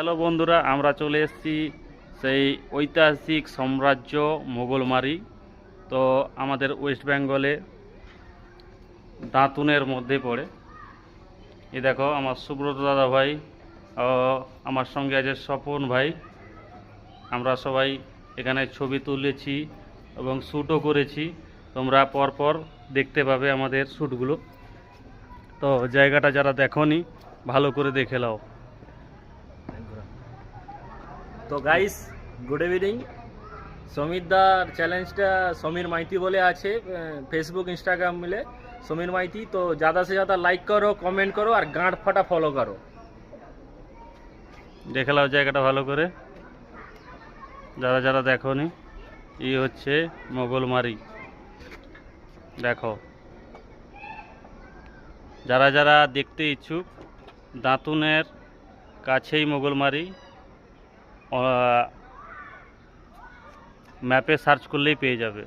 Hello বন্ধুরা, আমরা চলে এসেছি সেই ঐতিহাসিক সাম্রাজ্য মোগলমারি। তো আমাদের ওয়েস্ট বেঙ্গলে দাঁতুনের মধ্যে পড়ে। এই দেখো, আমার সুব্রত দাদা ভাই ও আমার সঙ্গে আছে স্বপন ভাই। আমরা সবাই এখানে ছবি তুলেছি এবং শ্যুটও করেছি। তোমরা পরপর দেখতে পাবে আমাদের শ্যুটগুলো তো জায়গাটা যারা দেখোনি, ভালো করে দেখে নাও। তো গাইস গুড ইভিনিং সমীরদার চ্যালেঞ্জটা সমীর মাইতি বলে আছে ফেসবুক इंस्टाग्राम मिले সমীর মাইতি তো ज़्यादा से ज़्यादा लाइक करो कमेंट करो और गांठ फटा फॉलो करो দেখে নাও জায়গাটা ভালো করে যারা যারা দেখোনি ই হচ্ছে মোগলমারি দেখো যারা যারা দেখতে ইচ্ছুক দাঁতুনের কাছেই মোগলমারি ম্যাপে সার্চ করলেই পেয়ে যাবে